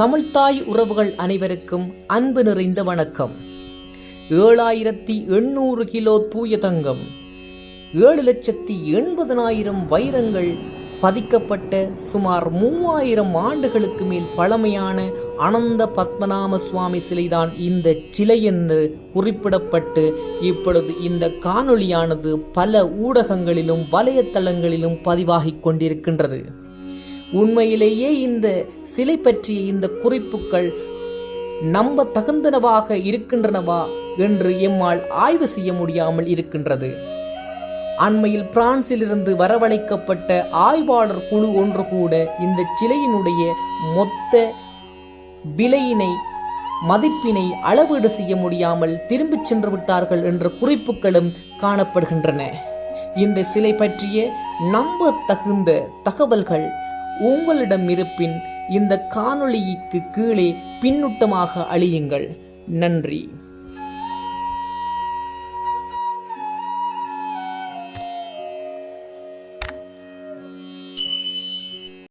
தமிழ்த்தாய் உறவுகள் அனைவருக்கும் அன்பு நிறைந்த வணக்கம். ஏழாயிரத்தி எண்ணூறு கிலோ தூய தங்கம் ஏழு லட்சத்தி எண்பதனாயிரம் வைரங்கள் பதிக்கப்பட்ட சுமார் மூவாயிரம் ஆண்டுகளுக்கு மேல் பழமையான அனந்த பத்மநாம சுவாமி சிலைதான் இந்த சிலை என்று குறிப்பிடப்பட்டு இப்பொழுது இந்த காணொளியானது பல ஊடகங்களிலும் வலையத்தளங்களிலும் பதிவாகிக் கொண்டிருக்கின்றது. உண்மையிலேயே இந்த சிலை பற்றிய இந்த குறிப்புகள் நம்ப தகுந்தனவாக இருக்கின்றனவா என்று எம்மால் ஆய்வு செய்ய முடியாமல் இருக்கின்றது. அண்மையில் பிரான்சிலிருந்து வரவழைக்கப்பட்ட ஆய்வாளர் குழு ஒன்று கூட இந்த சிலையினுடைய மொத்த விலையினை மதிப்பினை அளவீடு செய்ய முடியாமல் திரும்பிச் சென்று விட்டார்கள் என்ற குறிப்புகளும் காணப்படுகின்றன. இந்த சிலை பற்றிய நம்ப தகுந்த தகவல்கள் உங்களிடம் இருப்பின் இந்த காணொளிக்கு கீழே பின்னூட்டமாக அழியுங்கள். நன்றி.